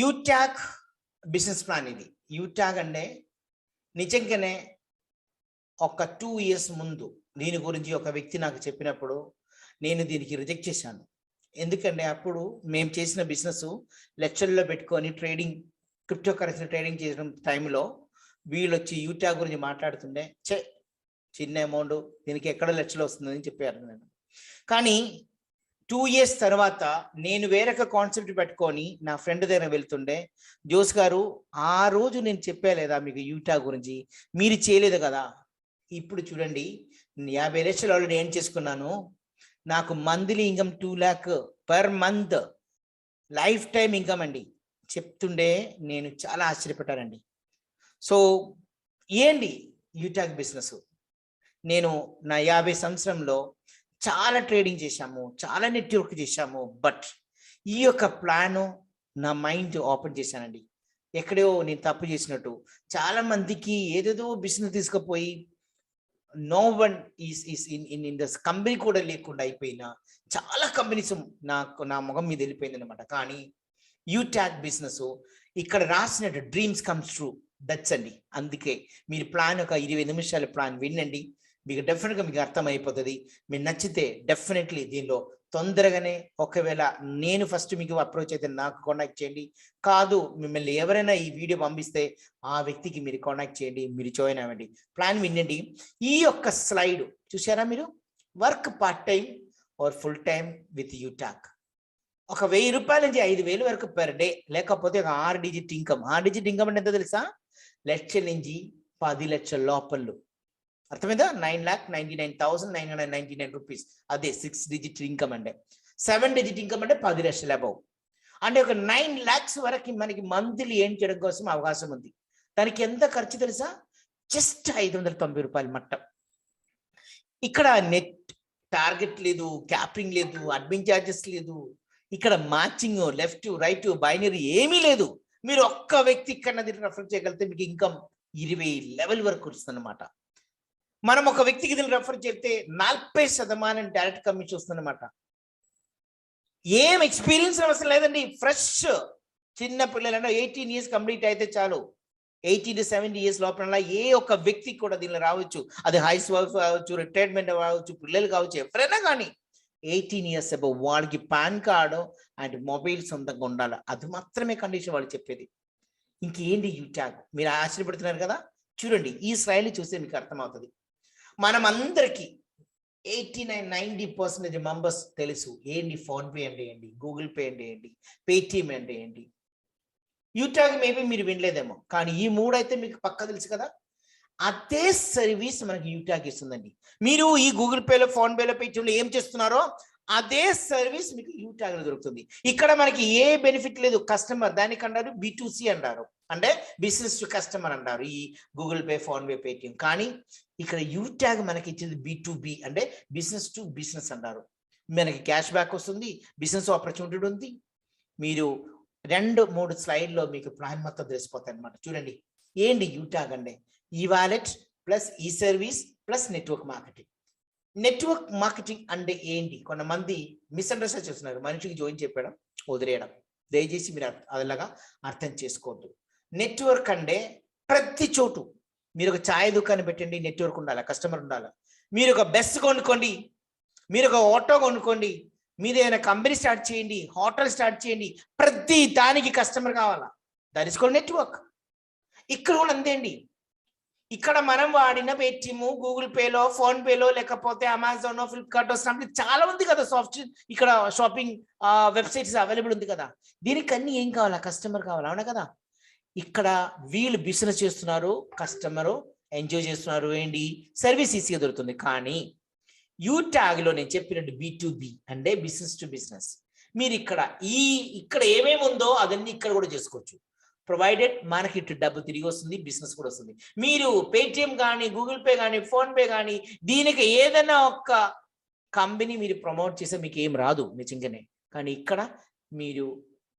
యూట్యాక్ business plan ఇది. యూట్యాగ్ అంటే నిజంగానే ఒక టూ ఇయర్స్ ముందు దీని గురించి ఒక వ్యక్తి నాకు చెప్పినప్పుడు నేను దీనికి రిజెక్ట్ చేశాను. ఎందుకంటే అప్పుడు మేము చేసిన బిజినెస్ లెక్చర్లో పెట్టుకొని ట్రేడింగ్ క్రిప్టో కరెన్సీ ట్రేడింగ్ చేసిన టైంలో వీళ్ళు వచ్చి యూట్యాగ్ గురించి మాట్లాడుతుండే చే చిన్న అమౌంట్ దీనికి ఎక్కడ లక్షలు వస్తుందని చెప్పారు. నేను. కానీ టూ ఇయర్స్ తర్వాత నేను వేరొక కాన్సెప్ట్ పెట్టుకొని నా ఫ్రెండ్ దగ్గర వెళ్తుండే. జోస్ గారు ఆ రోజు నేను చెప్పా లేదా మీకు యూటా గురించి? మీరు చేయలేదు కదా? ఇప్పుడు చూడండి యాభై లక్షలు ఆల్రెడీ ఏం చేసుకున్నాను. నాకు monthly income two lakh per month lifetime income అండి. చెప్తుండే నేను చాలా ఆశ్చర్యపడ్డానండి. సో ఏంటి యూటాక్ బిజినెస్ నేను నా యాభై సంవత్సరంలో చాలా ట్రేడింగ్ చేశాము చాలా నెట్వర్క్ చేశాము బట్ ఈ యొక్క ప్లాన్ నా మైండ్ ఓపెన్ చేశానండి. ఎక్కడో నేను తప్పు చేసినట్టు. చాలా మందికి ఏదేదో బిజినెస్ తీసుకుపోయి no one is is in in in this company కూడా లేకుండా అయిపోయిన చాలా కంపెనీస్ నాకు నా ముఖం మీద వెళ్ళిపోయింది అనమాట కానీ యూ ట్యాక్ బిజినెస్ ఇక్కడ రాసినట్టు డ్రీమ్స్ కమ్స్ ట్రూ దట్స్ అండి. అందుకే మీరు ప్లాన్ ఒక ఇరవై నిమిషాల ప్లాన్ వినండి. మీకు డెఫినెట్గా మీకు అర్థమైపోతుంది. మీకు నచ్చితే డెఫినెట్లీ దీనిలో తొందరగానే ఒకవేళ నేను ఫస్ట్ మీకు అప్రోచ్ అయితే నాకు కాంటాక్ట్ చేయండి. కాదు మిమ్మల్ని ఎవరైనా ఈ వీడియో పంపిస్తే ఆ వ్యక్తికి మీరు కాంటాక్ట్ చేయండి మీరు జాయిన్ అవ్వండి. ప్లాన్ వినండి. ఈ యొక్క స్లైడ్ చూసారా మీరు? Work part time or full time with Utag ఒక వెయ్యి రూపాయల నుంచి ఐదు వేలు వరకు పర్ డే లేకపోతే ఒక ఆరు డిజిట్ ఇన్కమ్ ఆరు డిజిట్ ఇన్కమ్ అంటే ఎంత తెలుసా? లక్షల నుంచి పది లక్షల లోపలు. అర్థమైందా? Nine lakh ninety nine thousand nine hundred ninety nine rupees. అదే సిక్స్ డిజిట్ ఇన్కమ్ అంటే. సెవెన్ డిజిట్ ఇన్కమ్ అంటే పది లక్షల అబౌవ్ అంటే ఒక నైన్ ల్యాక్స్ వరకు మనకి మంత్లీ ఏం చేయడం కోసం అవకాశం ఉంది. దానికి ఎంత ఖర్చు తెలుసా? జస్ట్ ఐదు వందల తొంభై రూపాయలు మట్టం ఇక్కడ నెట్ టార్గెట్ లేదు క్యాపింగ్ లేదు అడ్మిన్ ఛార్జెస్ లేదు. ఇక్కడ మ్యాచింగ్ లెఫ్ట్ రైట్ బైనరీ ఏమీ లేదు. మీరు ఒక్క వ్యక్తి ఇక్కడ దీన్ని రెఫర్ చేయగలిగితే మీకు ఇన్కమ్ ఇరవై లెవెల్ వరకు వస్తుంది అనమాట మనం ఒక వ్యక్తికి దీన్ని రెఫర్ చేస్తే నలభై శతమానం డైరెక్ట్ కమిషన్ వస్తుందన్నమాట. ఏం ఎక్స్పీరియన్స్ అవసరం లేదండి. ఫ్రెష్ చిన్న పిల్లలంటే ఎయిటీన్ ఇయర్స్ కంప్లీట్ అయితే చాలు. ఎయిటీన్ టు సెవెంటీ ఇయర్స్ లోపల ఏ ఒక్క వ్యక్తి కూడా దీనిలో రావచ్చు. అది హైస్ వైఫ్ కావచ్చు రిటైర్మెంట్ కావచ్చు పిల్లలు కావచ్చు ఎవరైనా కానీ ఎయిటీన్ ఇయర్స్ అబౌవ్ వాడికి పాన్ కార్డు అండ్ మొబైల్ సొంతంగా ఉండాలి. అది మాత్రమే కండిషన్ వాళ్ళు చెప్పేది. ఇంకేంటి యూ ట్యాగ్ మీరు ఆశ్చర్యపడుతున్నారు కదా? చూడండి ఈ స్లైడ్ చూస్తే మీకు అర్థమవుతుంది. మనం అందరికీ eighty nine ninety percentage members తెలుసు. ఏంటి ఫోన్పే అంటే ఏంటి? గూగుల్ పే అంటే ఏంటి? పేటిఎం అంటే ఏంటి? యూట్యాగ్ మేబీ మీరు వినలేదేమో కానీ ఈ మూడు అయితే మీకు పక్క తెలుసు కదా? అదే సర్వీస్ మనకి యూట్యాగ్ ఇస్తుందండి. మీరు ఈ గూగుల్ పేలో ఫోన్ పేలో పేటిఎంలో ఏం చేస్తున్నారో అదే సర్వీస్ మీకు యూట్యాగ్ దొరుకుతుంది. ఇక్కడ మనకి ఏ బెనిఫిట్ లేదు. కస్టమర్ దానికి అంటారు బిటూసి అంటారు. అంటే బిజినెస్ టు కస్టమర్ అంటారు. ఈ Google Pay PhonePe Paytm కానీ ఇక్కడ యూ ట్యాగ్ మనకి ఇచ్చేది బి టు బి అంటే బిజినెస్ టు బిజినెస్ అంటారు. మనకి క్యాష్ బ్యాక్ వస్తుంది బిజినెస్ ఆపర్చునిటీ ఉంది. మీరు రెండు మూడు స్లైడ్లో మీకు ప్లాన్ మొత్తం తెలిసిపోతాయి అనమాట చూడండి. ఏంటి యూట్యాగ్ అండి అంటే? ఈ వాలెట్ ప్లస్ ఈ service plus network marketing network marketing అంటే ఏంటి? కొంతమంది మిస్అండర్స్టాండ్ చేస్తున్నారు. మనిషికి జాయిన్ చెప్పడం వదిలేయడం. దయచేసి మీరు అర్థ- అలాగా అర్థం చేసుకోవద్దు. నెట్వర్క్ అంటే ప్రతి చోటు. మీరు ఒక ఛాయ్ దుకాణం పెట్టండి నెట్వర్క్ ఉండాలి కస్టమర్ ఉండాలి. మీరు ఒక బస్ కొనుక్కోండి మీరు ఒక ఆటో కొనుక్కోండి మీరు ఏదైనా కంపెనీ స్టార్ట్ చేయండి హోటల్ స్టార్ట్ చేయండి ప్రతి దానికి కస్టమర్ కావాలా. దట్ ఇస్ కాల్డ్ నెట్వర్క్ ఇక్కడ కూడా అంతే అండి. ఇక్కడ మనం వాడిన పేటిఎం గూగుల్ పేలో ఫోన్ పేలో లేకపోతే అమెజాన్ ఫ్లిప్కార్ట్ స్నాప్ చాలా ఉంది కదా సాఫ్ట్వేర్ ఇక్కడ షాపింగ్ వెబ్సైట్స్ అవైలబుల్ ఉంది కదా. దీనికి అన్ని ఏం కావాలా? కస్టమర్ కావాలా? అవునా కదా? ఇక్కడ వీళ్ళు బిజినెస్ చేస్తున్నారు కస్టమర్ ఎంజాయ్ చేస్తున్నారు ఏంటి? సర్వీస్ ఈజీగా దొరుకుతుంది. కానీ యూ ట్యాగ్లో నేను చెప్పినట్టు బి టు బి అంటే బిజినెస్ టు బిజినెస్ మీరు ఇక్కడ ఈ ఇక్కడ ఏమేమి ఉందో అదన్నీ ఇక్కడ కూడా చేసుకోవచ్చు. ప్రొవైడెడ్ మనకి ఇటు డబ్బు తిరిగి వస్తుంది బిజినెస్ కూడా వస్తుంది. మీరు పేటిఎం కానీ గూగుల్ పే కానీ ఫోన్పే కానీ దీనికి ఏదైనా ఒక కంపెనీ మీరు ప్రమోట్ చేస్తే మీకు ఏం రాదు నిజంగానే. కానీ ఇక్కడ మీరు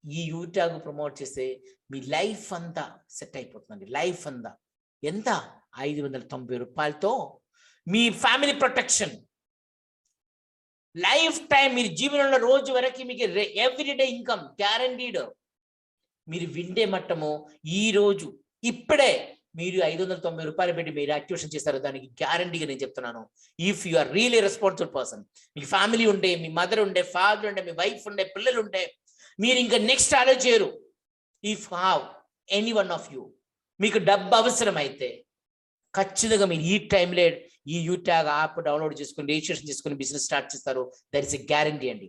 ఈ యూట్యాగ్ ప్రమోట్ చేస్తే మీ లైఫ్ అంతా సెట్ అయిపోతుందండి. లైఫ్ అంతా. ఎంత? ఐదు వందల తొంభై రూపాయలతో మీ ఫ్యామిలీ ప్రొటెక్షన్ లైఫ్ టైం మీరు జీవనంలో రోజు వరకు మీకు ఎవ్రీడే ఇన్కమ్ గ్యారంటీడ్ మీరు విండే మట్టము ఈ రోజు ఇప్పుడే మీరు ఐదు వందల తొంభై రూపాయలు పెట్టి మీరు యాక్టివేషన్ చేస్తారు దానికి గ్యారంటీగా నేను చెప్తున్నాను. If you are really responsible person me family ఉండే మీ మదర్ ఉండే ఫాదర్ ఉండే మీ వైఫ్ ఉండే పిల్లలు ఉండే మీరు ఇంకా నెక్స్ట్ ఆలోచించరు if have any one of you మీకు డబ్బు అవసరం అయితే ఖచ్చితంగా మీరు ఈ టైంలో ఈ యూట్యాగ్ యాప్ డౌన్లోడ్ చేసుకుని రిజిస్ట్రేషన్ చేసుకుని బిజినెస్ స్టార్ట్ చేస్తారు. దట్ ఇస్ ఎ గ్యారంటీ అండి.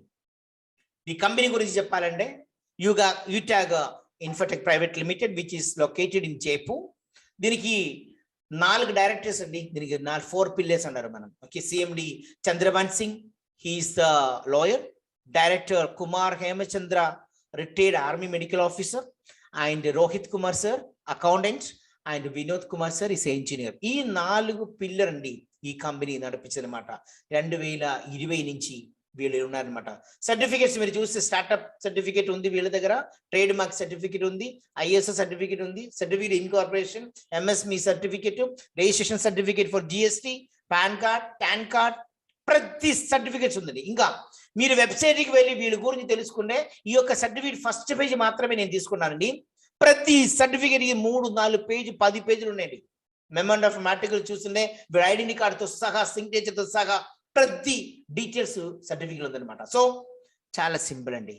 ఈ కంపెనీ గురించి చెప్పాలంటే యూగా YouTag Infotech Private Limited which is located in Jaipur దీనికి నాలుగు డైరెక్టర్స్ అండి. దీనికి నాలుగు ఫోర్ పిల్లర్స్ అన్నారు మనం. Okay CMD Chandravan Singh he is the lawyer director Kumar Hemachandra retired army medical officer and Rohit Kumar sir accountant and Vinod Kumar sir is engineer ఈ నాలుగు pillar అండి ఈ కంపెనీ నడిపించదనమాట రెండు వేల ఇరవై నుంచి వీళ్ళు ఉన్నారనమాట సర్టిఫికేట్స్ మీరు చూస్తే స్టార్టప్ సర్టిఫికేట్ ఉంది వీళ్ళ దగ్గర ట్రేడ్ మార్క్ సర్టిఫికేట్ ఉంది ఐఎస్ఓ సర్టిఫికేట్ ఉంది certificate incorporation MSME certificate registration certificate for GST PAN card PAN card ప్రతి సర్టిఫికేట్స్ ఉందండి. ఇంకా మీరు వెబ్సైట్కి వెళ్ళి వీళ్ళ గురించి తెలుసుకుంటే ఈ యొక్క సర్టిఫికేట్ ఫస్ట్ పేజ్ మాత్రమే నేను తీసుకున్నానండి. ప్రతి సర్టిఫికేట్కి మూడు నాలుగు పేజీ పది పేజీలు ఉన్నాయండి. మెమండ్ ఆఫ్ ఆర్టికల్ చూస్తుంటే వీళ్ళ ఐడెంటి కార్డుతో సహా సిగ్నేచర్తో సహా ప్రతి డీటెయిల్స్ సర్టిఫికేట్ ఉందన్నమాట. సో చాలా సింపుల్ అండి.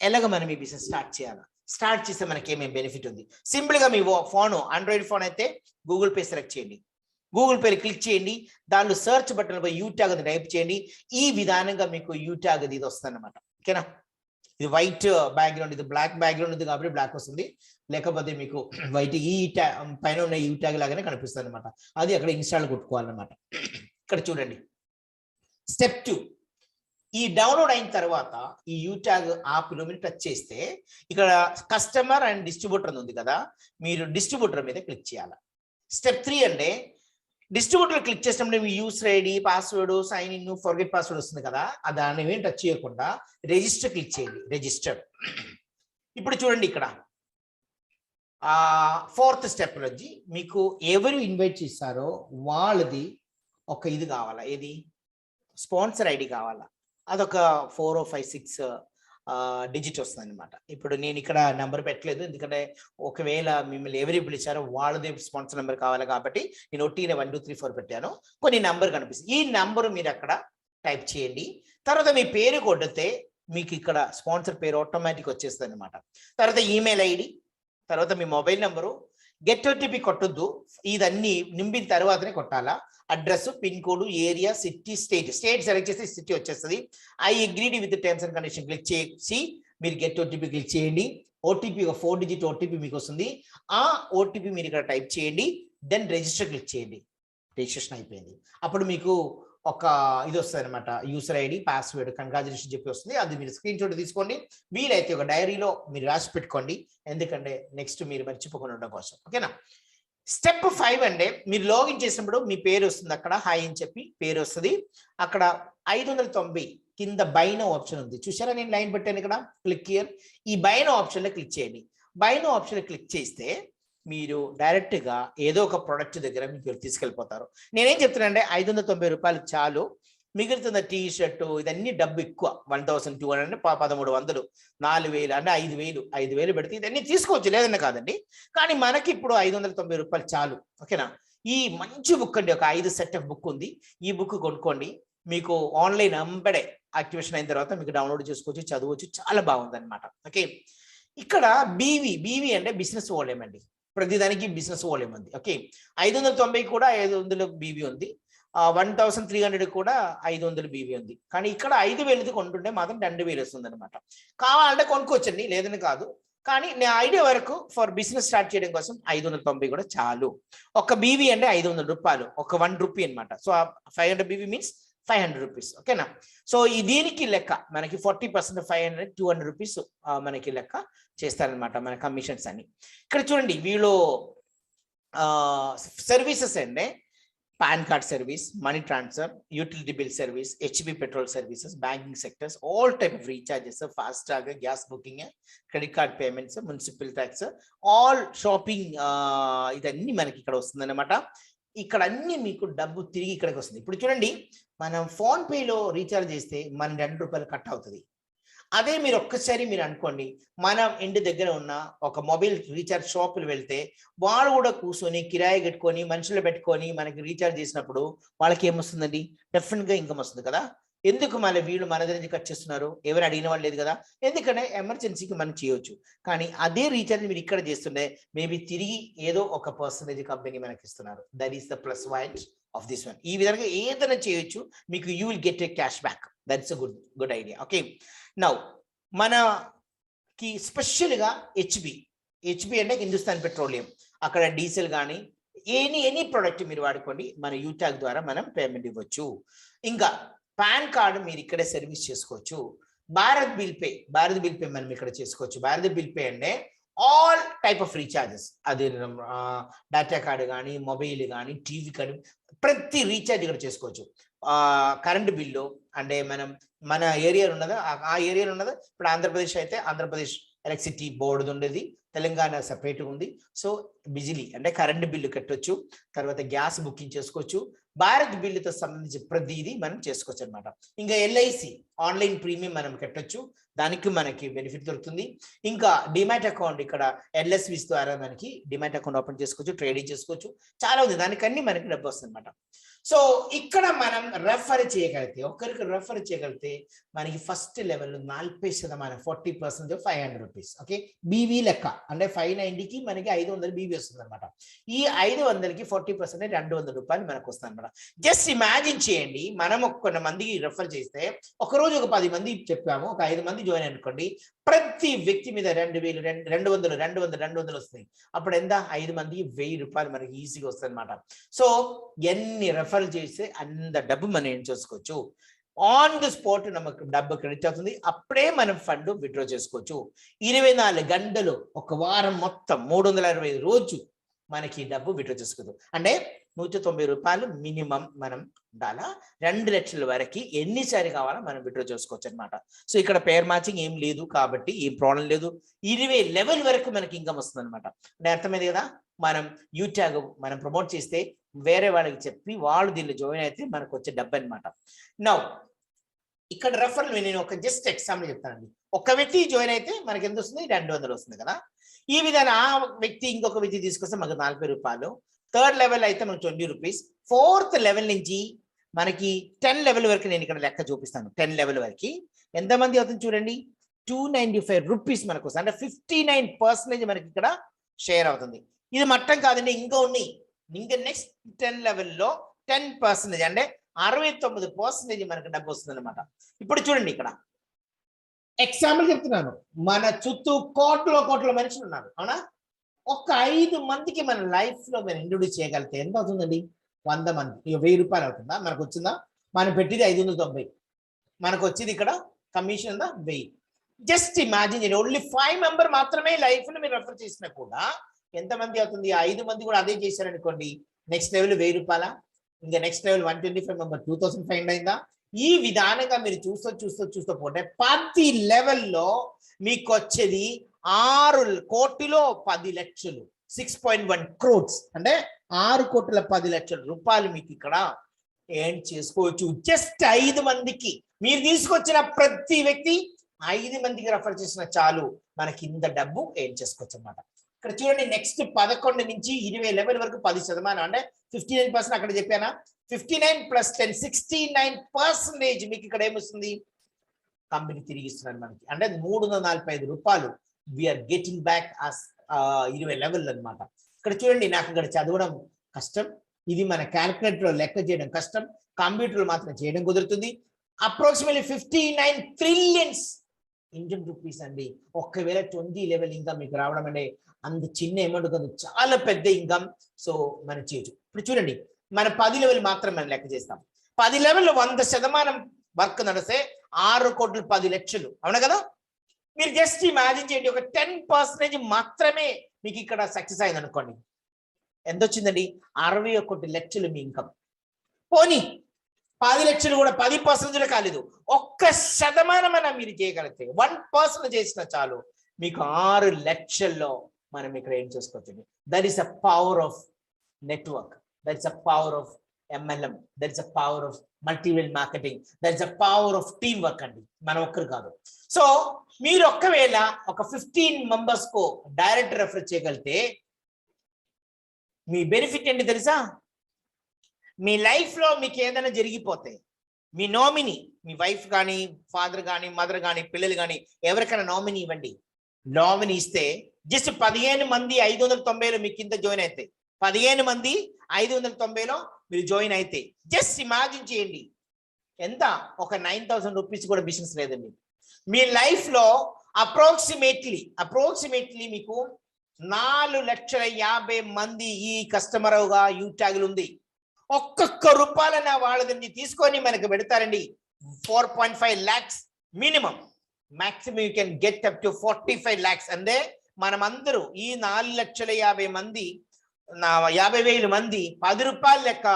ఎలాగ మనం ఈ బిజినెస్ స్టార్ట్ చేయాలి? స్టార్ట్ చేస్తే మనకి ఏమేమి బెనిఫిట్ ఉంది సింపుల్గా మీ ఫోన్ ఆండ్రాయిడ్ ఫోన్ అయితే గూగుల్ పే సెలెక్ట్ చేయండి. గూగుల్ పే క్లిక్ చేయండి. దానిలో సెర్చ్ బటన్పై యూట్యాగ్ అది టైప్ చేయండి. ఈ విధానంగా మీకు యూట్యాగ్ అది ఇది వస్తుంది అనమాట ఓకేనా ఇది వైట్ బ్యాక్గ్రౌండ్ ఇది బ్లాక్ బ్యాక్గ్రౌండ్ ఉంది కాబట్టి బ్లాక్ వస్తుంది. లేకపోతే మీకు వైట్ ఈ ట్యా పైన ఉన్న యూ ట్యాగ్ లాగానే కనిపిస్తుంది అనమాట అది అక్కడ ఇన్స్టాల్ కొట్టుకోవాలన్నమాట. ఇక్కడ చూడండి. స్టెప్ టూ ఈ డౌన్లోడ్ అయిన తర్వాత ఈ యూట్యాగ్ ఆప్లో యాప్లో మీరు టచ్ చేస్తే ఇక్కడ కస్టమర్ అండ్ డిస్ట్రిబ్యూటర్ ఉంది కదా. మీరు డిస్ట్రిబ్యూటర్ మీద క్లిక్ చేయాలి. స్టెప్ త్రీ అంటే డిస్ట్రిబ్యూటర్ క్లిక్ చేసినప్పుడు మీ user ID password sign in forget password వస్తుంది కదా ఆ దాన్ని ఏం టచ్ చేయకుండా రిజిస్టర్ క్లిక్ చేయండి. రిజిస్టర్ ఇప్పుడు చూడండి ఇక్కడ. ఫోర్త్ స్టెప్ నుంచి మీకు ఎవరు ఇన్వైట్ చేస్తారో వాళ్ళది ఒక ఇది కావాలా? ఏది? స్పాన్సర్ ఐడి కావాలా? అదొక ఫోర్ ఫైవ్ సిక్స్ డిజిట్ వస్తుంది అనమాట ఇప్పుడు నేను ఇక్కడ నెంబర్ పెట్టలేదు. ఎందుకంటే ఒకవేళ మిమ్మల్ని ఎవరు పిలిచారో వాళ్ళదే స్పాన్సర్ నెంబర్ కావాలి కాబట్టి నేను ఒట్టిన వన్ టూ త్రీ ఫోర్ పెట్టాను. కొన్ని నెంబర్ కనిపిస్తుంది ఈ నెంబర్ మీరు అక్కడ టైప్ చేయండి. తర్వాత మీ పేరు కొడితే మీకు ఇక్కడ స్పాన్సర్ పేరు ఆటోమేటిక్ వచ్చేస్తుంది అనమాట తర్వాత ఈమెయిల్ ఐడి తర్వాత మీ మొబైల్ నెంబరు గెట్ ఓటీపీ కొట్టొద్దు. ఇదన్నీ నింపిన తర్వాతనే కొట్టాలా? Address pin code area city state. State select చేస్తే సిటీ వచ్చేస్తుంది. I agreed with terms and condition click చేసి మీరు గెట్ ఓటీపీ క్లిక్ చేయండి. ఓటీపీ ఒక ఫోర్ డిజిట్ ఓటీపీ మీకు వస్తుంది. ఆ ఓటీపీ మీరు ఇక్కడ టైప్ చేయండి. దెన్ రిజిస్టర్ క్లిక్ చేయండి. రిజిస్ట్రేషన్ అయిపోయింది. అప్పుడు మీకు ఒక ఇది వస్తుంది అనమాట యూసర్ ఐడి పాస్వర్డ్ కంగ్రాచులేషన్ చెప్పి వస్తుంది. అది మీరు స్క్రీన్ షాట్ తీసుకోండి. వీలైతే ఒక డైరీలో మీరు రాసి పెట్టుకోండి. ఎందుకంటే నెక్స్ట్ మీరు మర్చిపోకుండా ఉండడం కోసం. ఓకేనా స్టెప్ ఫైవ్ అంటే మీరు లాగిన్ చేసినప్పుడు మీ పేరు వస్తుంది అక్కడ. హాయ్ అని చెప్పి పేరు వస్తుంది. అక్కడ ఐదు వందల తొంభై కింద బైనో ఆప్షన్ ఉంది. చూసారా నేను లైన్ పెట్టాను ఇక్కడ? క్లిక్ ఇయర్ ఈ బైనో ఆప్షన్లో క్లిక్ చేయండి. బైనో ఆప్షన్ క్లిక్ చేస్తే మీరు డైరెక్ట్గా ఏదో ఒక ప్రోడక్ట్ దగ్గర మీకు తీసుకెళ్ళిపోతారు. నేనేం చెప్తున్నానంటే ఐదు వందల తొంభై రూపాయలు చాలు. మిగులుతున్న టీ షర్టు ఇదన్నీ డబ్బు ఎక్కువ. వన్ థౌసండ్ టూ హండ్రెడ్ పదమూడు వందలు. నాలుగు వేలు అంటే ఐదు వేలు. ఐదు వేలు పెడితే ఇదన్నీ తీసుకోవచ్చు. లేదన్నా కాదండి. కానీ మనకి ఇప్పుడు ఐదు వందల తొంభై రూపాయలు చాలు. ఓకేనా? ఈ మంచి బుక్ అండి. ఒక ఐదు సెట్ ఆఫ్ బుక్ ఉంది. ఈ బుక్ కొనుక్కోండి. మీకు ఆన్లైన్ అంబడే యాక్టివేషన్ అయిన తర్వాత మీకు డౌన్లోడ్ చేసుకోవచ్చు చదవచ్చు. చాలా బాగుంది అనమాట ఓకే? ఇక్కడ బీవీ బీవీ అంటే బిజినెస్ వాల్యూమ్ అండి. ప్రతిదానికి బిజినెస్ వాల్యూమ్ ఉంది. ఓకే ఐదు వందల తొంభై కూడా ఐదు వందల బీబీ ఉంది. వన్ థౌసండ్ త్రీ హండ్రెడ్ కూడా ఐదు వందలు బీబీ ఉంది. కానీ ఇక్కడ ఐదు వేలది కొంటుంటే మాత్రం రెండు వేలు వస్తుంది అనమాట కావాలంటే కొనుక్కోవచ్చండి లేదని కాదు. కానీ నేను ఐడియా వరకు ఫర్ బిజినెస్ స్టార్ట్ చేయడం కోసం ఐదు వందల తొంభై కూడా చాలు. ఒక బీవీ అంటే ఐదు వందల రూపాయలు. ఒక వన్ రూపీ అనమాట so five hundred BV means five hundred rupees ఓకేనా సో ఈ దీనికి లెక్క మనకి forty percent five hundred two hundred rupees మనకి లెక్క చేస్తారనమాట మన కమిషన్స్ అని ఇక్కడ చూడండి వీళ్ళు సర్వీసెస్ అండి PAN card service money transfer utility bill service HP petrol services banking sectors all type of recharges FASTag gas booking credit card payments municipal tax all shopping ఇదన్నీ మనకి ఇక్కడ వస్తుందన్నమాట. ఇక్కడ అన్ని మీకు డబ్బు తిరిగి ఇక్కడికి వస్తుంది ఇప్పుడు చూడండి మనం ఫోన్ పేలో రీఛార్జ్ చేస్తే మన రెండు రూపాయలు కట్ అవుతుంది. అదే మీరు ఒక్కసారి మీరు అనుకోండి మనం ఇంటి దగ్గర ఉన్న ఒక మొబైల్ రీఛార్జ్ షాపులు వెళ్తే వాళ్ళు కూడా కూర్చొని కిరాయి కట్టుకొని మనుషులు పెట్టుకొని మనకి రీఛార్జ్ చేసినప్పుడు వాళ్ళకి ఏమొస్తుందండి డెఫినెట్గా ఇన్కమ్ వస్తుంది కదా? ఎందుకు మళ్ళీ వీళ్ళు మన దగ్గర నుంచి కట్ చేస్తున్నారు? ఎవరు అడిగిన వాళ్ళు లేదు కదా? ఎందుకంటే ఎమర్జెన్సీకి మనం చేయొచ్చు. కానీ అదే రీఛార్జ్ మీరు ఇక్కడ చేస్తుంటే మేబీ తిరిగి ఏదో ఒక పర్సంటేజ్ కంపెనీ మనకి ఇస్తున్నారు. That is the plus point of this one ఈ విధంగా ఏదైనా చేయొచ్చు. మీకు you will get a cash back that's good good idea okay now మనకి స్పెషల్గా హెచ్బి హెచ్బి అంటే హిందుస్థాన్ పెట్రోలియం. అక్కడ డీజిల్ కానీ ఎనీ ఎనీ ప్రోడక్ట్ మీరు వాడుకోండి. మన యూటాక్ ద్వారా మనం పేమెంట్ ఇవ్వచ్చు. ఇంకా పాన్ కార్డు మీరు ఇక్కడే సర్వీస్ చేసుకోవచ్చు. Bharat Bill Pay Bharat Bill Pay మనం ఇక్కడ చేసుకోవచ్చు. భారత్ బిల్ పే అంటే ఆల్ టైప్ ఆఫ్ రీఛార్జెస్ అది డేటా కార్డు కానీ మొబైల్ కానీ టీవీ కానీ ప్రతి రీఛార్జ్ ఇక్కడ చేసుకోవచ్చు. కరెంట్ బిల్లు అంటే మనం మన ఏరియాలో ఉన్నదా? ఆ- ఏరియాలో ఉన్నదా? ఇప్పుడు ఆంధ్రప్రదేశ్ అయితే ఆంధ్రప్రదేశ్ ఎలక్ట్రిసిటీ బోర్డు ఉండేది. తెలంగాణ సపరేట్గా ఉంది. సో బిజిలీ అంటే కరెంట్ బిల్లు కట్టొచ్చు. తర్వాత గ్యాస్ బుకింగ్ చేసుకోవచ్చు. భారత్ బిల్లుతో సంబంధించి ప్రతిదీ మనం చేసుకోవచ్చు అనమాట ఇంకా ఎల్ఐసి. ఆన్లైన్ ప్రీమియం మనం కట్టొచ్చు. దానికి మనకి బెనిఫిట్ దొరుకుతుంది. ఇంకా డిమాట్ అకౌంట్ ఇక్కడ ఎల్ఎస్విస్ ద్వారా మనకి డిమాట్ అకౌంట్ ఓపెన్ చేసుకోవచ్చు ట్రేడింగ్ చేసుకోవచ్చు. చాలా ఉంది. దానికన్నీ మనకి డబ్బు వస్తుంది అనమాట సో ఇక్కడ మనం రెఫర్ చేయగలిగితే ఒకరికి రెఫర్ చేయగలిగితే మనకి ఫస్ట్ లెవెల్ నలభై Shatamanam forty percent five hundred rupees okay BV లెక్క. అంటే ఫైవ్ నైన్టీకి మనకి ఐదు వందలు బీవీ వస్తుంది అనమాట ఈ ఐదు వందలకి ఫార్టీ పర్సెంట్ రెండు వందల రూపాయలు మనకు వస్తుంది అనమాట జస్ట్ ఇమాజిన్ చేయండి. మనం కొంతమందికి మందికి రెఫర్ చేస్తే ఒక రోజు ఒక పది మంది చెప్పాము ఒక ఐదు మంది జాయిన్ అనుకోండి ప్రతి వ్యక్తి మీద రెండు వేలు రెండు రెండు వందలు రెండు వందలు రెండు వందలు వస్తాయి. అప్పుడు ఎంత? ఐదు మంది వెయ్యి రూపాయలు మనకి ఈజీగా వస్తుంది అనమాట సో ఎన్ని రెఫర్ చేస్తే అంత డబ్బు మనం ఏం చేసుకోవచ్చు. ఆన్ ది స్పాట్ మనకు డబ్బు క్రెడిట్ అవుతుంది. అప్పుడే మనం ఫండ్ విత్డ్రా చేసుకోవచ్చు. ఇరవై నాలుగు గంటలు ఒక వారం మొత్తం మూడు వందల అరవై రోజు మనకి డబ్బు విత్డ్రా చేసుకోవచ్చు అంటే నూట తొంభై రూపాయలు మినిమం మనం ఉండాలా? రెండు లక్షల వరకు ఎన్నిసారి కావాలో మనం విడ్రా చేసుకోవచ్చు అనమాట సో ఇక్కడ పేర్ మ్యాచింగ్ ఏం లేదు కాబట్టి ఏం ప్రాబ్లం లేదు. ఇరవై లెవెల్ వరకు మనకి ఇన్కమ్ వస్తుంది అనమాట అంటే అర్థమైంది కదా? మనం యూట్యాగ్ మనం ప్రమోట్ చేస్తే వేరే వాళ్ళకి చెప్పి వాళ్ళు దీనిలో జాయిన్ అయితే మనకు వచ్చే డబ్బు అనమాట నౌ ఇక్కడ రెఫరల్ నేను ఒక జస్ట్ ఎగ్జాంపుల్ చెప్తానండి ఒక వ్యక్తి జాయిన్ అయితే మనకి ఎంత వస్తుంది? రెండు వందలు వస్తుంది కదా? ఈ విధంగా ఆ వ్యక్తి ఇంకొక వ్యక్తి తీసుకొస్తే మనకు నలభై రూపాయలు. థర్డ్ లెవెల్ అయితే మనం ట్వంటీ రూపీస్ ఫోర్త్ లెవెల్ నుంచి మనకి టెన్ లెవెల్ వరకు నేను ఇక్కడ లెక్క చూపిస్తాను. టెన్ లెవెల్ వరకు. ఎంతమంది అవుతుంది చూడండి? టూ నైన్టీ ఫైవ్ రూపీస్ మనకు వస్తుంది. అంటే ఫిఫ్టీ నైన్ పర్సెంటేజ్ మనకి ఇక్కడ షేర్ అవుతుంది. ఇది మట్టం కాదండి ఇంకా ఉన్నాయి. ఇంకా నెక్స్ట్ టెన్ లెవెల్లో టెన్ పర్సెంటేజ్ అంటే అరవై తొమ్మిది పర్సెంటేజ్ మనకు డబ్బు వస్తుంది అనమాట ఇప్పుడు చూడండి ఇక్కడ. ఎగ్జాంపుల్ చెప్తున్నాను. మన చుట్టూ కోట్ల కోట్ల మనుషులు ఉన్నారు. అవునా? ఒక ఐదు మందికి మన లైఫ్లో మనం ఇంట్రొడ్యూస్ చేయగలిగితే ఎంత అవుతుందండి? వంద మంది. ఇక వెయ్యి రూపాయలు అవుతుందా? మనకు వచ్చిందా మనం పెట్టింది ఐదు వందల తొంభై. మనకు వచ్చింది ఇక్కడ కమిషన్ ఉందా? వెయ్యి. జస్ట్ ఇమాజిన్ చేయండి ఓన్లీ ఫైవ్ మెంబర్ మాత్రమే లైఫ్ను మీరు రెఫర్ చేసినా కూడా ఎంత మంది అవుతుంది? ఆ ఐదు మంది కూడా అదే చేశారనుకోండి. నెక్స్ట్ లెవెల్ వెయ్యి రూపాయల? ఇంకా next level one twenty five member two thousand five hundred అయిందా? ఈ విధానంగా మీరు చూస్తూ చూస్తూ చూస్తూ పోతే ప్రతి లెవెల్లో మీకు వచ్చేది ఆరు కోటిలో పది లక్షలు సిక్స్ పాయింట్ వన్ క్రోడ్స్ అంటే ఆరు కోట్ల పది లక్షల రూపాయలు మీకు ఇక్కడ ఏం చేసుకోవచ్చు. జస్ట్ ఐదు మందికి. మీరు తీసుకొచ్చిన ప్రతి వ్యక్తి ఐదు మందికి రెఫర్ చేసిన చాలు. మనకి ఇంత డబ్బు ఏం చేసుకోవచ్చు అన్నమాట. ఇక్కడ చూడండి నెక్స్ట్ పదకొండు నుంచి ఇరవై లెవెల్ వరకు పది శతమానం. అంటే ఫిఫ్టీ నైన్ పర్సెంట్ అక్కడ చెప్పానా? Fifty nine plus ten sixty nine percentage మీకు ఇక్కడ ఏమొస్తుంది? కంపెనీ తిరిగి ఇస్తున్నారు మనకి. అంటే మూడు వందల నలభై ఐదు రూపాయలు. వీఆర్ గెటింగ్ బ్యాక్ ఇరవై లెవెల్ అన్నమాట. ఇక్కడ చూడండి నాకు ఇక్కడ చదవడం కష్టం. ఇది మన క్యాల్కులేటర్లో లెక్క చేయడం కష్టం. కంప్యూటర్ మాత్రం చేయడం కుదురుతుంది. Approximately fifty nine trillions Indian rupees అండి. ఒకవేళ ట్వంటీ లెవెల్ ఇన్కమ్ మీకు రావడం అంటే అంత చిన్న అమౌంట్ కాదు చాలా పెద్ద ఇన్కమ్ సో మనం చేయొచ్చు ఇప్పుడు చూడండి మన పది లెవెల్ మాత్రం మనం లెక్క చేస్తాం. పది లెవెల్ వంద శతమానం వర్క్ నడిస్తే ఆరు కోట్లు పది లక్షలు. అవునా కదా? మీరు జస్ట్ ఇమాజిన్ చేయండి ఒక టెన్ పర్సెంటేజ్ మాత్రమే మీకు ఇక్కడ సక్సెస్ అయింది అనుకోండి ఎంత వచ్చిందండి అరవై ఒకటి లక్షలు మీ ఇన్కమ్ పోనీ పది లక్షలు కూడా పది పర్సెంట్ కాలేదు. ఒక్క శతమానమైనా మీరు చేయగలిగితే వన్ పర్సెంట్ చేసిన చాలు మీకు ఆరు లక్షల్లో మనం ఇక్కడ ఏం చేసుకోవచ్చు? That is a power of network that is a power of MLM that is a power of multilevel marketing that is a power of team work అండి. మనం ఒక్కరు కాదు. సో మీరు ఒక్కవేళ ఒక ఫిఫ్టీన్ మెంబర్స్కు డైరెక్ట్ రెఫర్ చేయగలిగితే మీ బెనిఫిట్ ఏంటి తెలుసా? మీ లైఫ్లో మీకు ఏదైనా జరిగిపోతే మీ నామినీ మీ వైఫ్ కానీ ఫాదర్ కానీ మదర్ కానీ పిల్లలు కానీ ఎవరికైనా నామినీ ఇవ్వండి. నామినీ ఇస్తే జస్ట్ పదిహేను మంది ఐదు వందల తొంభైలో మీ కింద జాయిన్ అవుతాయి పదిహేను మంది ఐదు వందల తొంభైలో మీరు జాయిన్ అయితే. జస్ట్ ఇమాజిన్ చేయండి. ఎంత? ఒక నైన్ థౌసండ్ రూపీస్ కూడా బిజినెస్ లేదండి. మీ లైఫ్లో అప్రాక్సిమేట్లీ అప్రాక్సిమేట్లీ మీకు నాలుగు లక్షల యాభై మంది ఈ కస్టమర్గా యూట్యాగులు ఉంది. ఒక్కొక్క రూపాయలైన వాళ్ళని తీసుకొని మనకు పెడతారండి. Four point five lakhs minimum maximum you can get up to forty five lakhs అంటే మనమందరూ ఈ నాలుగు లక్షల యాభై మంది నా యాభై వేలు మంది పది రూపాయలు లెక్క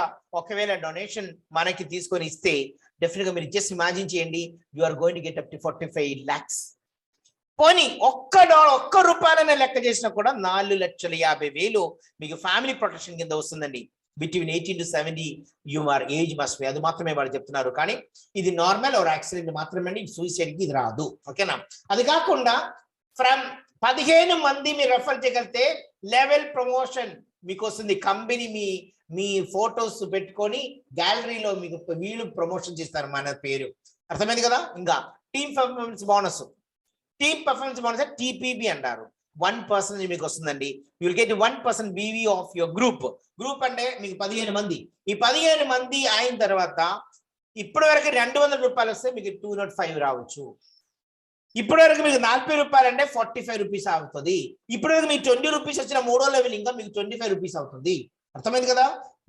ఒకవేళ డొనేషన్ మనకి తీసుకొని ఇస్తే డెఫినెట్గా మీరు జస్ట్ ఇమాజిన్ చేయండి. You are going to get up to forty five lakhs పోనీ ఒక్క డాలర్ ఒక్క రూపాయలనే లెక్క చేసినా కూడా నాలుగు లక్షల యాభై వేలు మీకు ఫ్యామిలీ ప్రొటెక్షన్ కింద వస్తుందండి. Between eighteen to seventy your age must be అది మాత్రమే వాళ్ళు చెప్తున్నారు. కానీ ఇది నార్మల్ ఆర్ యాక్సిడెంట్ మాత్రమే అండి సూసైడ్కి ఇది రాదు. ఓకేనా అది కాకుండా ఫ్రమ్ పదిహేను మంది మీరు రెఫర్ చేయగలిగితే లెవెల్ ప్రమోషన్ మీకు వస్తుంది కంపెనీ మీ మీ ఫొటోస్ పెట్టుకొని గ్యాలరీలో మీకు వీళ్ళు ప్రమోషన్ చేస్తారు మన పేరు. అర్థమైంది కదా? ఇంకా team performance bonus. Team performance bonus TPB అంటారు. వన్ పర్సెంట్ మీకు వస్తుందండి. You'll get one percent BV of your group group అంటే మీకు పదిహేను మంది. ఈ పదిహేను మంది అయిన తర్వాత ఇప్పటి వరకు రెండు వందల రూపాయలు వస్తే మీకు టూ నాట్ ఫైవ్ రావచ్చు. ఇప్పటి వరకు మీకు నలభై రూపాయలు అంటే ఫార్టీ ఫైవ్ రూపీస్ అవుతుంది ఇప్పటి వరకు మీకు ట్వంటీ రూపీస్ వచ్చిన మూడో లెవెల్ ఇంకా మీకు ట్వంటీ ఫైవ్ రూపీస్ అవుతుంది. అర్థమైంది కదా?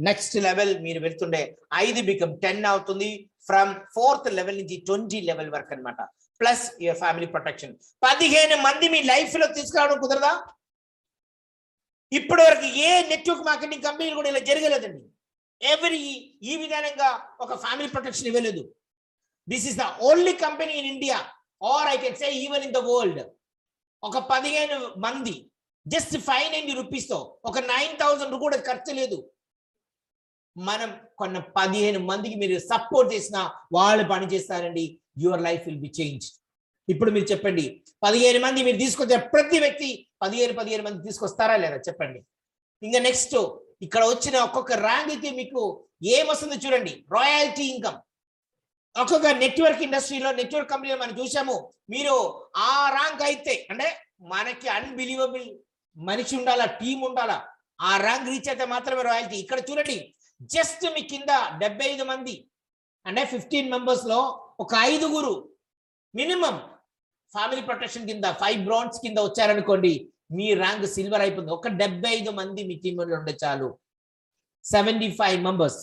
నెక్స్ట్ లెవెల్ మీరు వెళ్తుండే ఐదు బికమ్ టెన్ అవుతుంది. ఫ్రమ్ ఫోర్త్ లెవెల్ నుంచి ట్వంటీ లెవెల్ వరకు అన్నమాట. ప్లస్ యువర్ ఫ్యామిలీ ప్రొటెక్షన్ పదిహేను మంది మీ లైఫ్లో తీసుకురావడం కుదరదా? ఇప్పటి వరకు ఏ నెట్వర్క్ మార్కెటింగ్ కంపెనీలు కూడా ఇలా జరగలేదండి. ఎవరి ఈ విధానంగా ఒక ఫ్యామిలీ ప్రొటెక్షన్ ఇవ్వలేదు. This is the only company in India or I can say even in the world ఒక పదిహేను మంది జస్ట్ ఫైవ్ నైన్టీ రూపీస్తో ఒక నైన్ థౌసండ్ కూడా ఖర్చు లేదు. మనం కొన్న పదిహేను మందికి మీరు సపోర్ట్ చేసిన వాళ్ళు పని చేస్తారండి your life will be change ఇప్పుడు మీరు చెప్పండి పదిహేను మంది మీరు తీసుకొచ్చే ప్రతి వ్యక్తి పదిహేను పదిహేను మంది తీసుకొస్తారా లేదా? చెప్పండి. ఇంకా నెక్స్ట్ ఇక్కడ వచ్చిన ఒక్కొక్క ర్యాంక్కి మీకు ఏమొస్తుందో చూడండి రాయల్టీ ఇన్కమ్ ఒక్కొక్క నెట్వర్క్ ఇండస్ట్రీలో నెట్వర్క్ కంపెనీలో మనం చూసాము. మీరు ఆ ర్యాంక్ అయితే అంటే మనకి అన్బిలీవబుల్ మనిషి ఉండాలా టీం ఉండాలా ఆ ర్యాంక్ రీచ్ అయితే మాత్రమే రాయల్టీ ఇక్కడ చూడండి జస్ట్ మీ కింద డెబ్బై ఐదు మంది అంటే ఫిఫ్టీన్ మెంబర్స్లో ఒక ఐదుగురు మినిమం ఫ్యామిలీ ప్రొటెక్షన్ కింద ఫైవ్ బ్రాండ్స్ కింద వచ్చారనుకోండి మీ ర్యాంక్ సిల్వర్ అయిపోతుంది. ఒక డెబ్బై ఐదు మంది మీ టీంలో ఉండే చాలు. సెవెంటీ ఫైవ్ మెంబర్స్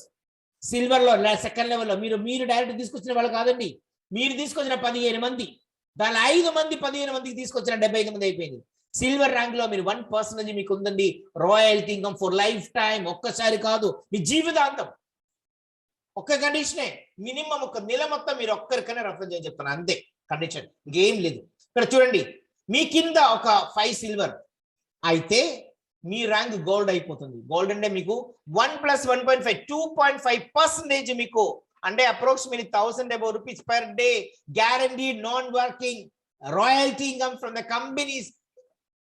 సిల్వర్లో సెకండ్ లెవెల్లో మీరు మీరు డైరెక్ట్ తీసుకొచ్చిన వాళ్ళు కాదండి. మీరు తీసుకొచ్చిన పదిహేను మంది. దాని ఐదు మంది పదిహేను మందికి తీసుకొచ్చిన డెబ్బై ఐదు మంది అయిపోయింది. సిల్వర్ ర్యాంక్లో మీరు వన్ పర్సెంటేజ్ మీకు ఉందండి. Royalty income for life time ఒక్కసారి కాదు మీ జీవితాంతం. ఒక్క కండిషనే మినిమం ఒక నెల మొత్తం మీరు ఒక్కరికైనా రెఫర్ చేయని చెప్తాను అంతే. కండిషన్ ఇంకేం లేదు. ఇక్కడ చూడండి మీ కింద ఒక ఫైవ్ సిల్వర్ అయితే మీ ర్యాంక్ గోల్డ్ అయిపోతుంది. గోల్డ్ అంటే మీకు one plus one point five two point five percentage మీకు. అంటే approximately thousand above rupees per day guarantee non working royalty income from the company's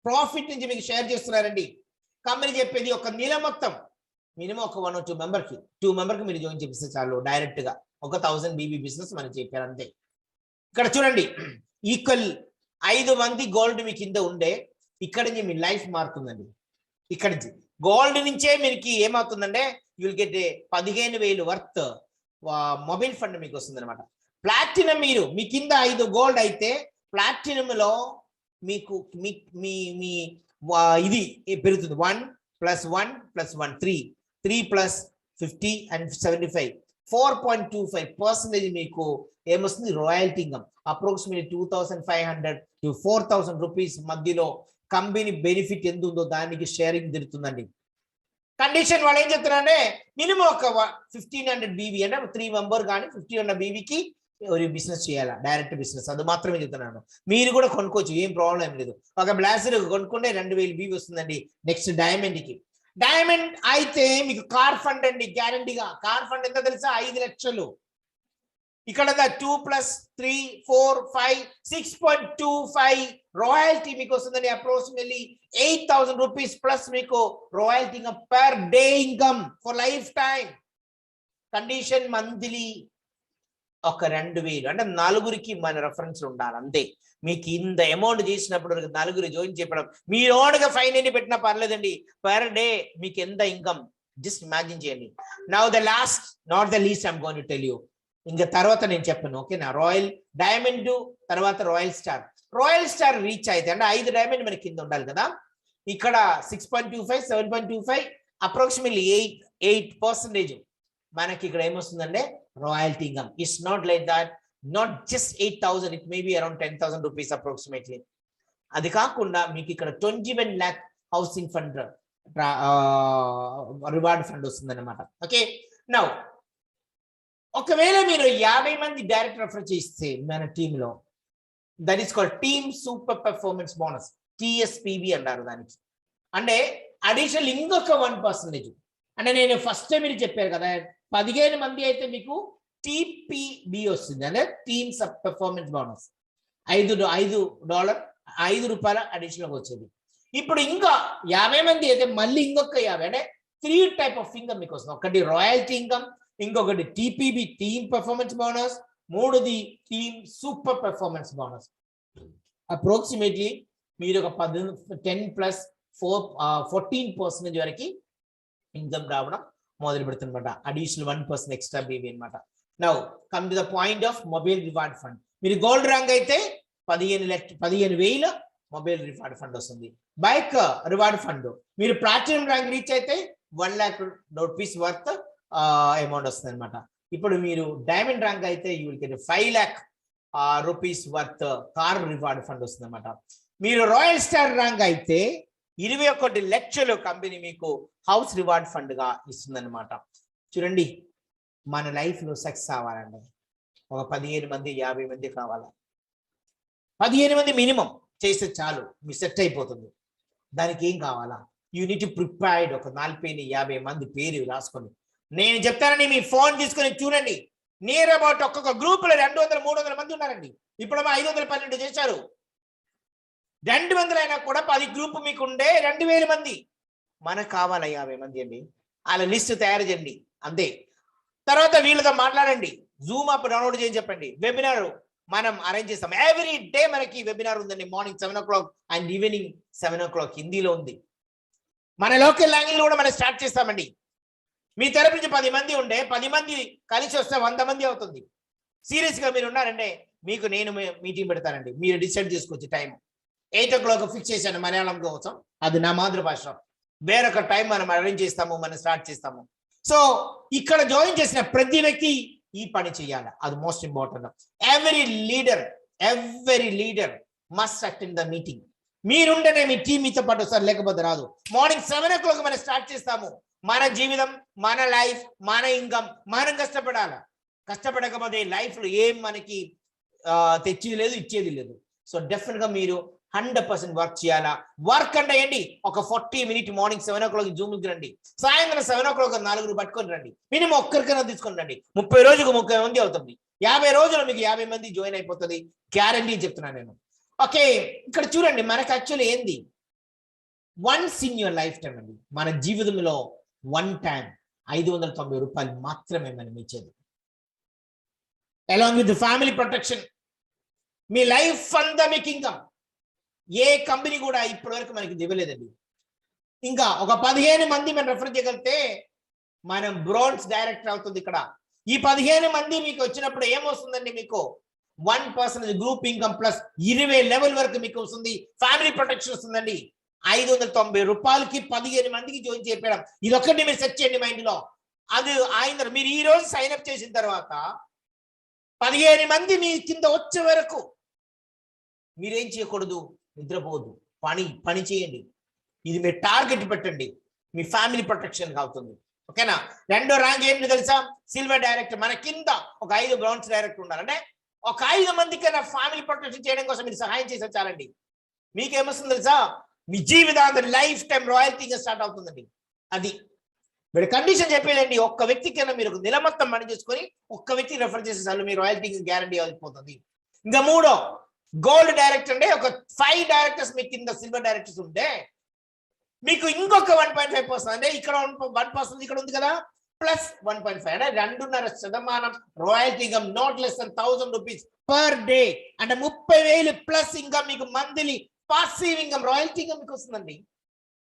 profit నుంచి మీకు షేర్ చేస్తున్నారండి. కంపెనీ చెప్పేది ఒక నెల మొత్తం. మినిమం ఒక వన్ టూ మెంబర్కి. టూ మెంబర్కి మీరు జాయిన్ చేపిస్తే చాలు డైరెక్ట్గా. ఒక థౌసండ్ బీబీ బిజినెస్ మనం చెప్పారు అంతే. ఇక్కడ చూడండి. ఈక్వల్ ఐదు మంది గోల్డ్ మీ కింద ఉండే ఇక్కడ నుంచి మీ లైఫ్ మారుతుందండి. ఇక్కడ నుంచి. గోల్డ్ నుంచే మీకు ఏమవుతుందంటే యుల్ గెట్ పదిహేను వేలు వర్త్ మొబైల్ ఫండ్ మీకు వస్తుంది అనమాట ప్లాటినం మీరు మీ కింద ఐదు గోల్డ్ అయితే ప్లాటినంలో లో మీకు మీ మీ మీ ఇది పెరుగుతుంది. One plus one plus one three three plus fifty and seventy five four point two five percentage మీకు ఏమొస్తుంది? Royalty income approximately two thousand five hundred to four thousand rupees మధ్యలో కంపెనీ బెనిఫిట్ ఎంత ఉందో దానికి షేరింగ్ తిరుగుతుందండి. కండిషన్ వాళ్ళు ఏం చెప్తున్నారంటే minimum ఒక ఫిఫ్టీన్ హండ్రెడ్ బీవీ అంటే త్రీ మెంబర్ కానీ ఫిఫ్టీన్ హండ్రెడ్ బీవీకి బిజినెస్ చేయాలా? డైరెక్ట్ బిజినెస్ అది మాత్రమే చెప్తున్నాను. మీరు కూడా కొనుక్కోవచ్చు ఏం ప్రాబ్లం లేదు. ఒక బ్లాజర్ కొనుక్కుంటే రెండు వేలు బీవీ వస్తుందండి నెక్స్ట్ డైమండ్కి. డైమండ్ అయితే మీకు కార్ ఫండ్ అండి గ్యారంటీగా కార్ ఫండ్ ఎంత తెలుసా? ఐదు లక్షలు. ఇక్కడ two plus three four five six point two five royalty మీకు వస్తుందని approximately eight thousand rupees plus మీకు royalty income per day income for lifetime condition monthly ఒక రెండు వేలు అంటే నలుగురికి మన రెఫరెన్స్ ఉండాలి అంతే. మీకు ఇంత అమౌంట్ చేసినప్పుడు నలుగురు జాయిన్ చెప్పడం మీ ఓన్గా ఫైన్ ఎన్ని పెట్టినా పర్లేదండి. పర్ డే మీకు ఎంత ఇన్కమ్ జస్ట్ ఇమాజిన్ చేయండి. Now the last not the least I'm gonna tell you ఇంకా తర్వాత నేను చెప్పాను ఓకేనా రాయల్ డైమండ్ తర్వాత royal star royal star reach అయితే అంటే ఐదు డైమండ్ మనకి కింద ఉండాలి కదా. ఇక్కడ six point two five seven point two five approximately eight eight percentage మనకి ఇక్కడ ఏమొస్తుందంటే royalty income it's not like that not just eight thousand it may be around ten thousand rupees approximately అది కాకుండా మీకు ఇక్కడ twenty one lakh housing fund reward fund వస్తుంది అనమాట okay now ఒకవేళ మీరు యాభై మంది డైరెక్ట్ రెఫర్ చేస్తే మన టీంలో that is called team super performance bonus TSPB అంటారు దానికి. అంటే అడిషనల్ ఇంకొక వన్ పర్సెంటేజ్ అంటే నేను ఫస్ట్ మీరు చెప్పారు కదా పదిహేను మంది అయితే మీకు టిపిబి వస్తుంది. అంటే టీమ్స్ పెర్ఫార్మెన్స్ బోనస్ ఐదు ఐదు డాలర్ ఐదు రూపాయల అడిషనల్ వచ్చేది. ఇప్పుడు ఇంకా యాభై మంది అయితే మళ్ళీ ఇంకొక యాభై అంటే త్రీ టైప్ ఆఫ్ ఇన్కమ్ మీకు వస్తుంది ఒకటి రాయల్టీ ఇన్కమ్ ఇంకొకటి టిపిబి టీమ్ పెర్ఫార్మెన్స్ బోనస్ మూడోది team super performance bonus approximately మీరు ఒక పది ten plus four fourteen percentage వరకు ఇన్కమ్ రావడం మొదలు పెడుతుందన్నమాట. Additional one percent extra BV అనమాట now come to the point of mobile reward fund మీరు గోల్డ్ ర్యాంక్ అయితే పదిహేను లక్ష పదిహేను వేల మొబైల్ రివార్డ్ ఫండ్ వస్తుంది. బైక్ రివార్డ్ ఫండ్ మీరు ప్లాటినం ర్యాంక్ రీచ్ అయితే one lakh rupees worth amount వస్తుంది అనమాట ఇప్పుడు మీరు డైమండ్ ర్యాంక్ అయితే you will get five lakh rupees worth car reward fund వస్తుంది అనమాట మీరు రాయల్ స్టార్ ర్యాంక్ అయితే ఇరవై ఒకటి లక్షలు కంపెనీ మీకు హౌస్ రివార్డ్ ఫండ్గా ఇస్తుందన్నమాట. చూడండి మన లైఫ్లో సక్సెస్ అవ్వాలండి. ఒక పదిహేను మంది యాభై మంది కావాలా? పదిహేను మంది మినిమం చేస్తే చాలు మీ సెట్ అయిపోతుంది. దానికి ఏం కావాలా? యూనిట్ ప్రిపేర్డ్ ఒక నలభై యాభై మంది పేరు రాసుకొని నేను చెప్తానని మీ ఫోన్ తీసుకొని చూడండి. నియర్ అబౌట్ ఒక్కొక్క గ్రూప్లో రెండు వందల మూడు వందల మంది ఉన్నారండి. ఇప్పుడు ఐదు వందల పన్నెండు చేశారు. రెండు వందలు అయినా కూడా పది గ్రూప్ మీకు ఉండే రెండు వేల మంది. మనకు కావాలి యాభై మంది అండి. వాళ్ళ లిస్ట్ తయారు చేయండి. అంతే. తర్వాత వీళ్ళతో మాట్లాడండి. జూమ్ అప్ డౌన్లోడ్ చేయని చెప్పండి. వెబినార్ మనం అరేంజ్ చేస్తాం. ఎవ్రీ డే మనకి వెబినార్ ఉందండి. Morning seven o'clock and evening seven o'clock హిందీలో ఉంది. మన లోకల్ లాంగ్వేజ్ కూడా మనం స్టార్ట్ చేస్తామండి. మీ తరపు నుంచి పది మంది ఉండే పది మంది కలిసి వస్తే వంద మంది అవుతుంది. సీరియస్గా మీరు ఉన్నారంటే మీకు నేను మీటింగ్ పెడతానండి. మీరు డిసైడ్ చేసుకోవచ్చు time eight o'clock fix చేశాను మలయాళం కోసం. అది నా మాతృభాష. వేరొక టైం మనం అరేంజ్ చేస్తాము మనం స్టార్ట్ చేస్తాము. సో ఇక్కడ జాయిన్ చేసిన ప్రతి వ్యక్తి ఈ పని చేయాలి. అది most important. Every leader every leader must attend the meeting. మీరుంటేనే మీ టీం మీతో పాటు వస్తారు లేకపోతే రాదు. మార్నింగ్ సెవెన్ ఓ క్లాక్ మనం స్టార్ట్ చేస్తాము. మన జీవితం మన లైఫ్ మన ఇన్కమ్ మనం కష్టపడాలా? కష్టపడకపోతే లైఫ్లో ఏం మనకి తెచ్చేది లేదు ఇచ్చేది లేదు. సో డెఫినెట్గా మీరు హండ్రెడ్ పర్సెంట్ వర్క్ చేయాలా? వర్క్ అంటే ఏంటి? ఒక forty minute morning seven o'clock Zoom రండి. సాయంత్రం సెవెన్ ఓ క్లాక్ నాలుగు పట్టుకొని రండి. మినిమం ఒక్కరికైనా తీసుకొని రండి. ముప్పై రోజులకు ముప్పై మంది అవుతుంది. యాభై రోజులు మీకు యాభై మంది జాయిన్ అయిపోతుంది. గ్యారంటీ చెప్తున్నా నేను. ఓకే ఇక్కడ చూడండి మనకు యాక్చువల్లీ ఏంది? Once in your life time అండి. మన జీవితంలో వన్ టైం ఐదు వందల తొంభై రూపాయలు మాత్రమే మనం ఇచ్చేది. అలాంగ్ విత్ ఫ్యామిలీ ప్రొటెక్షన్ మీ లైఫ్ అంతా మీకు ఇన్కమ్ ఏ కంపెనీ కూడా ఇప్పటి వరకు మనకి ఇవ్వలేదండి. ఇంకా ఒక పదిహేను మంది మనం రెఫర్ చేయగలిగితే మనం బ్రోన్స్ డైరెక్టర్ అవుతుంది ఇక్కడ. ఈ పదిహేను మంది మీకు వచ్చినప్పుడు ఏమొస్తుందండి మీకు? One person group income plus ఇరవై లెవెల్ వరకు మీకు వస్తుంది. ఫ్యామిలీ ప్రొటెక్షన్ వస్తుందండి. ఐదు వందల తొంభై రూపాయలకి పదిహేను మందికి జాయిన్ చేయడం ఇది ఒక్కటి మీరు సెట్ చేయండి మైండ్లో. అది ఆయన మీరు ఈ రోజు సైన్ అప్ చేసిన తర్వాత పదిహేను మంది మీ కింద వచ్చే వరకు మీరేం చేయకూడదు? నిద్రపోదు పని పని చేయండి. ఇది మీరు టార్గెట్ పెట్టండి. మీ ఫ్యామిలీ ప్రొటెక్షన్ అవుతుంది ఓకేనా రెండో ర్యాంక్ ఏంటి తెలుసా? సిల్వర్ డైరెక్టర్ మన కింద ఒక ఐదు బ్రౌన్స్ డైరెక్టర్ ఉండాలంటే ఒక ఐదు మందికైనా ఫ్యామిలీ ప్రొటెక్షన్ చేయడం కోసం మీరు సహాయం చేసే చాలండి మీకేమొస్తుంది తెలుసా? మీ జీవితాంతం లైఫ్ టైం రాయల్టీగా స్టార్ట్ అవుతుందండి. అది మీరు కండిషన్ చెప్పేయండి. ఒక్క వ్యక్తి కింద మీరు నిలమత్తం మొత్తం పని చేసుకొని ఒక్క వ్యక్తి రెఫర్ చేసే సార్లు మీ రాయల్టీ గ్యారంటీ అయిపోతుంది ఇంకా మూడో గోల్డ్ డైరెక్టర్ అంటే ఒక ఫైవ్ డైరెక్టర్స్ మీ కింద సిల్వర్ డైరెక్టర్స్ ఉంటే మీకు ఇంకొక వన్ పాయింట్ ఫైవ్ పర్సెంట్ అంటే ఇక్కడ వన్ పర్సెంట్ ఇక్కడ ఉంది కదా ప్లస్ వన్ పాయింట్ ఫైవ్ అంటే రెండున్నర Shatamanam royalty income not less than thousand rupees per day అంటే ముప్పై వేలు ప్లస్ ఇంకా మీకు monthly passive income royalty income మీకు వస్తుందండి.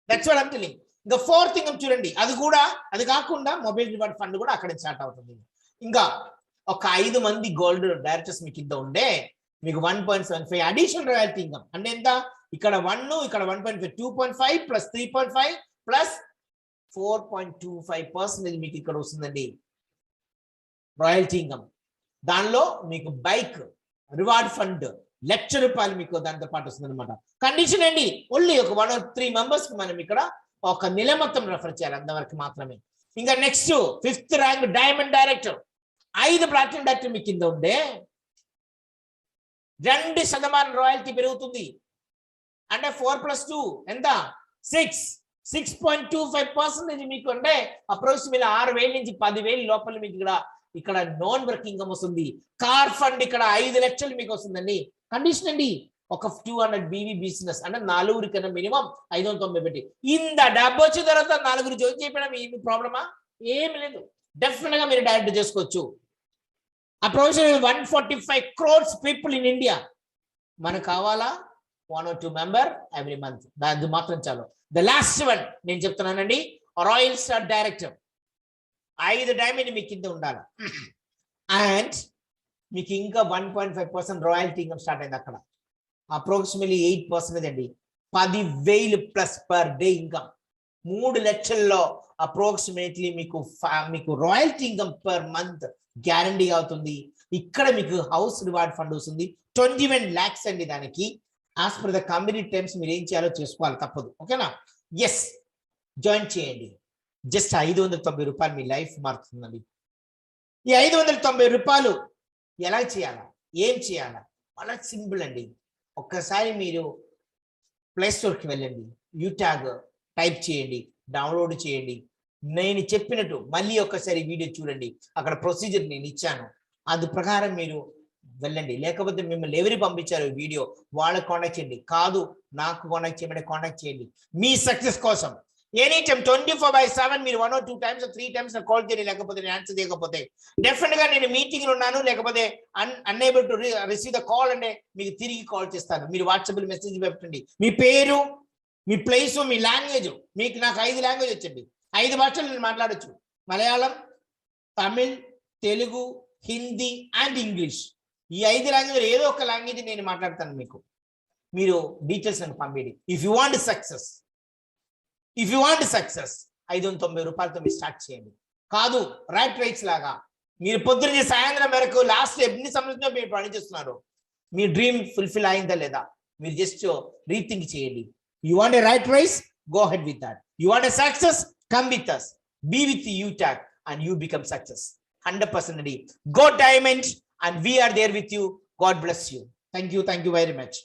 దట్స్ వాట్ అంటే ఇంకా ఫోర్త్ ఇన్కమ్ చూడండి. అది కూడా అది కాకుండా మొబైల్ రివార్డ్ ఫండ్ కూడా అక్కడ స్టార్ట్ అవుతుంది. ఇంకా ఒక ఐదు మంది గోల్డ్ డైరెక్టర్స్ మీ కింద ఉండే మీకు one point seven five additional royalty income అంటే ఎంత? ఇక్కడ వన్ ఇక్కడ one point five two point five plus three point five plus four point two five percentage మీకు ఇక్కడ వస్తుందండి. రాయల్టీ ఇన్కమ్ దానిలో మీకు బైక్ రివార్డ్ ఫండ్ లక్ష రూపాయలు మీకు దాంతో పాటు వస్తుంది అనమాట కండిషన్ అండి ఓన్లీ ఒక వన్ ఆర్ త్రీ మెంబర్స్కి మనం ఇక్కడ ఒక నెల మొత్తం రెఫర్ చేయాలి అంతవరకు మాత్రమే. ఇంకా next fifth rank diamond director ఐదు ప్లాటినం డైరెక్టర్ మీ కింద ఉండే. రెండు శతమానం రాయల్టీ పెరుగుతుంది. అంటే ఫోర్ ప్లస్ టూ ఎంత? Six six point two five percentage మీకు అంటే మీద ఆరు వేల నుంచి పది వేలు లోపల మీకు ఇక్కడ ఇక్కడ నాన్ వర్కింగ్ ఇన్కమ్ వస్తుంది. కార్ ఫండ్ ఇక్కడ ఐదు లక్షలు మీకు వస్తుందండి. కండిషన్ అండి ఒక టూ హండ్రెడ్ బీవీ బిజినెస్ అంటే నాలుగురి కన్నా మినిమం ఐదు వందల తొంభై పెట్టి. ఇంత డబ్బు వచ్చిన తర్వాత నాలుగురు జాయిన్ చేయడం ఏమి ప్రాబ్లమా ఏమి లేదు. డెఫినెట్గా మీరు డైరెక్ట్ చేసుకోవచ్చు. Approximate one forty five crores people in India మనకు కావాలా? One or two member every month దాని మాత్రం చాలు. ద లాస్ట్ వన్ నేను చెప్తున్నానండి. రాయల్ స్టార్ డైరెక్టర్ ఐదు డైమండ్ మీ కింద ఉండాలి. అండ్ మీకు ఇంకా one point five percent royalty income start అయింది అక్కడ. అప్రాక్సిమేట్లీ ఎయిట్ పర్సెంటేజ్ అండి. పది వేలు ప్లస్ పర్ డే ఇన్కమ్ మూడు లక్షల్లో అప్రాక్సిమేట్లీ మీకు మీకు royalty income per month guarantee అవుతుంది. ఇక్కడ మీకు హౌస్ రివార్డ్ ఫండ్ వస్తుంది. ట్వంటీ వన్ ల్యాక్స్ అండి దానికి. As per the company times మీరు ఏం చేయాలో చేసుకోవాలి తప్పదు. ఓకేనా ఎస్ జాయిన్ చేయండి. జస్ట్ ఐదు వందల తొంభై రూపాయలు మీ లైఫ్ మారుతుందండి. ఈ ఐదు వందల తొంభై రూపాయలు ఎలా చేయాలా? ఏం చేయాలా? చాలా సింపుల్ అండి. ఒక్కసారి మీరు ప్లే స్టోర్కి వెళ్ళండి. యూట్యాగ్ టైప్ చేయండి. డౌన్లోడ్ చేయండి. నేను చెప్పినట్టు మళ్ళీ ఒక్కసారి వీడియో చూడండి. అక్కడ ప్రొసీజర్ నేను ఇచ్చాను. అది ప్రకారం మీరు వెళ్ళండి. లేకపోతే మిమ్మల్ని ఎవరు పంపించారు వీడియో? వాళ్ళకి కాంటాక్ట్ చేయండి. కాదు నాకు కాంటాక్ట్ చేయమంటే కాంటాక్ట్ చేయండి. మీ సక్సెస్ కోసం. Any time twenty four by seven మీరు one two times three times call చేయండి లేకపోతే నేను ఆన్సర్ చేయకపోతే డెఫినెట్గా నేను మీటింగ్ ఉన్నాను లేకపోతే un unable to receive the call అంటే మీకు తిరిగి కాల్ చేస్తాను. మీరు వాట్సాప్ మెసేజ్ పెట్టండి. మీ పేరు మీ ప్లేస్ మీ లాంగ్వేజ్ మీకు నాకు ఐదు లాంగ్వేజ్ వచ్చండి. ఐదు భాషలు నేను మాట్లాడొచ్చు. మలయాళం తమిళ్ తెలుగు హిందీ అండ్ ఇంగ్లీష్ ఈ ఐదు లాంగ్వేజ్ ఏదో ఒక లాంగ్వేజ్ నేను మాట్లాడతాను మీకు. మీరు డీటెయిల్స్ నాకు పంపేయండి. If you want success if you want success ఐదు వందల తొంభై రూపాయలతో మీరు స్టార్ట్ చేయండి. కాదు రైట్ రైట్స్ లాగా. మీరు పొద్దున్న సాయంత్రం వరకు లాస్ట్ ఎన్ని సంవత్సరాలు మీరు పని చేస్తున్నారు మీ డ్రీమ్ ఫుల్ఫిల్ అయిందా లేదా? మీరు జస్ట్ రీథింక్ చేయండి. You want a right rise go head with that you want a success come with us be with you talk and you become success hundred percent అండి go diamond and we're there with you God bless you thank you thank you very much